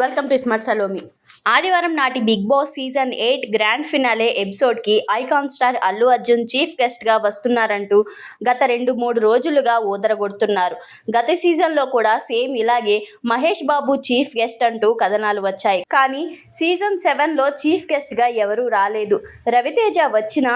Welcome to smart Salomi ఆదివారం నాటి big boss season eight grand finale ఎపిసోడ్కి icon star Allu Arjun chief గెస్ట్గా వస్తున్నారంటూ గత రెండు మూడు రోజులుగా ఊదరగొడుతున్నారు. గత సీజన్లో కూడా సేమ్ ఇలాగే మహేష్ బాబు చీఫ్ గెస్ట్ అంటూ కథనాలు వచ్చాయి. కానీ సీజన్ సెవెన్లో చీఫ్ గెస్ట్గా ఎవరూ రాలేదు. రవితేజ వచ్చిన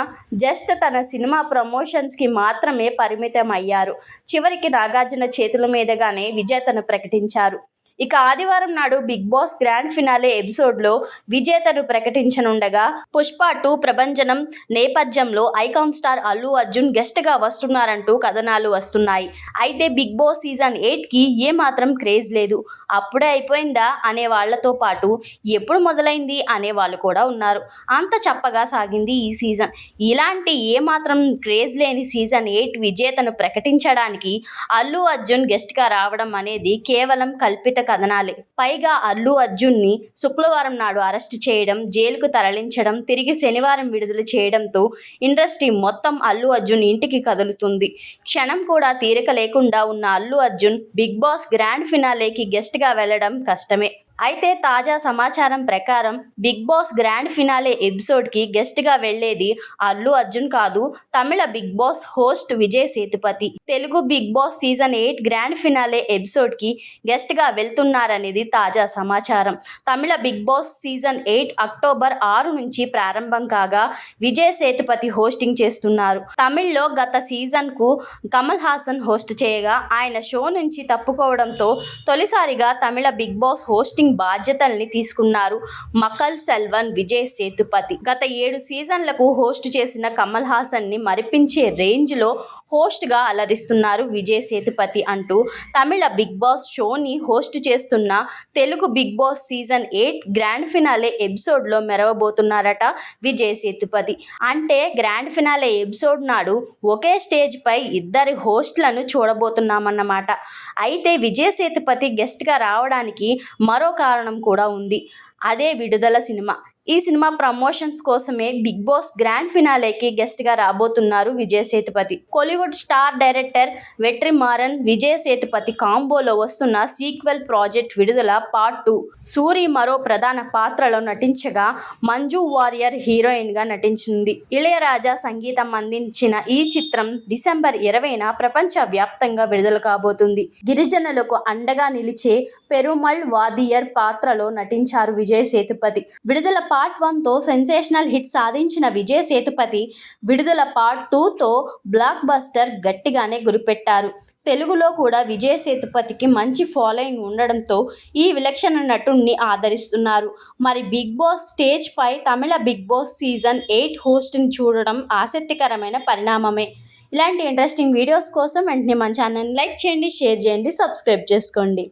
జస్ట్ తన సినిమా ప్రమోషన్స్కి మాత్రమే పరిమితం అయ్యారు చివరికి నాగార్జున చేతుల మీదుగానే విజేతను ప్రకటించారు. ఇక ఆదివారం నాడు బిగ్ బాస్ గ్రాండ్ ఫినాలే ఎపిసోడ్లో విజేతను ప్రకటించనుండగా పుష్ప టూ ప్రభంజనం నేపథ్యంలో ఐకాన్ స్టార్ అల్లు అర్జున్ గెస్ట్గా వస్తున్నారంటూ కథనాలు వస్తున్నాయి. అయితే బిగ్ బాస్ సీజన్ ఎయిట్కి ఏమాత్రం క్రేజ్ లేదు. అప్పుడే అయిపోయిందా అనే వాళ్ళతో పాటు ఎప్పుడు మొదలైంది అనే వాళ్ళు కూడా ఉన్నారు. అంత చప్పగా సాగింది ఈ సీజన్. ఇలాంటి ఏమాత్రం క్రేజ్ లేని సీజన్ ఎయిట్ విజేతను ప్రకటించడానికి అల్లు అర్జున్ గెస్ట్గా రావడం అనేది కేవలం కల్పిత కథనాలే. పైగా అల్లు అర్జున్ని శుక్రవారం నాడు అరెస్ట్ చేయడం జైలుకు తరలించడం తిరిగి శనివారం విడుదల చేయడంతో ఇండస్ట్రీ మొత్తం అల్లు అర్జున్ ఇంటికి కదులుతుంది. క్షణం కూడా తీరిక లేకుండా ఉన్న Allu Arjun big boss grand ఫినాలేకి గెస్ట్గా వెళ్ళడం కష్టమే. అయితే తాజా సమాచారం ప్రకారం బిగ్ బాస్ గ్రాండ్ ఫినాలే ఎపిసోడ్కి గెస్ట్గా వెళ్ళేది అల్లు అర్జున్ కాదు తమిళ big boss host Vijay Sethupathi. Telugu big boss season eight grand finale ఎపిసోడ్కి గెస్ట్గా వెళ్తున్నారనేది తాజా సమాచారం. తమిళ big boss season eight October ఆరు నుంచి ప్రారంభం కాగా విజయ్ సేతుపతి హోస్టింగ్ చేస్తున్నారు. తమిళ్ళో గత సీజన్కు కమల్ హాసన్ హోస్ట్ చేయగా ఆయన షో నుంచి తప్పుకోవడంతో తొలిసారిగా తమిళ బిగ్ బాస్ హోస్టింగ్ బాధ్యతల్ని తీసుకున్నారు మకల్ సెల్వన్ విజయ్ సేతుపతి. గత ఏడు సీజన్లకు హోస్ట్ చేసిన కమల్ హాసన్ని మరిపించే రేంజ్లో హోస్ట్గా అలరిస్తున్నారు విజయ్ సేతుపతి అంటూ తమిళ బిగ్ బాస్ షోని హోస్ట్ చేస్తున్న Telugu big boss season eight grand finale ఎపిసోడ్లో మెరవబోతున్నారట విజయ్ సేతుపతి. అంటే గ్రాండ్ ఫినాలే ఎపిసోడ్ నాడు ఒకే స్టేజ్పై ఇద్దరి హోస్ట్లను చూడబోతున్నామన్నమాట. అయితే విజయ్ సేతుపతి గెస్ట్గా రావడానికి మరో కారణం కూడా ఉంది. అదే విడుదల సినిమా. ఈ సినిమా ప్రమోషన్స్ కోసమే బిగ్ బాస్ గ్రాండ్ ఫినాలేకి గెస్ట్గా రాబోతున్నారు Vijay Sethupathi. Kollywood star director Vetri Maaran Vijay Sethupathi కాంబోలో వస్తున్న sequel project Vidudala part two. Soori మరో ప్రధాన పాత్రలో నటించగా మంజు వారియర్ హీరోయిన్గా నటించింది. ఇళయరాజా సంగీతం అందించిన ఈ చిత్రం డిసెంబర్ ఇరవైన ప్రపంచ వ్యాప్తంగా విడుదల కాబోతుంది. గిరిజనులకు అండగా నిలిచే పెరుమల్ వాదియర్ పాత్రలో నటించారు విజయ్ సేతుపతి. విడుదల పార్ట్ వన్తో సెన్సేషనల్ హిట్ సాధించిన విజయ్ సేతుపతి విడుదల పార్ట్ టూతో బ్లాక్ బస్టర్ గట్టిగానే గురిపెట్టారు. తెలుగులో కూడా విజయ్ సేతుపతికి మంచి ఫాలోయింగ్ ఉండడంతో ఈ విలక్షణ నటుణ్ణి ఆదరిస్తున్నారు. మరి బిగ్ బాస్ స్టేజ్ పై తమిళ బిగ్ బాస్ సీజన్ ఎయిట్ హోస్ట్ని చూడడం ఆసక్తికరమైన పరిణామమే. ఇలాంటి ఇంట్రెస్టింగ్ వీడియోస్ కోసం వెంటనే మన ఛానల్ని లైక్ చేయండి షేర్ చేయండి సబ్స్క్రైబ్ చేసుకోండి.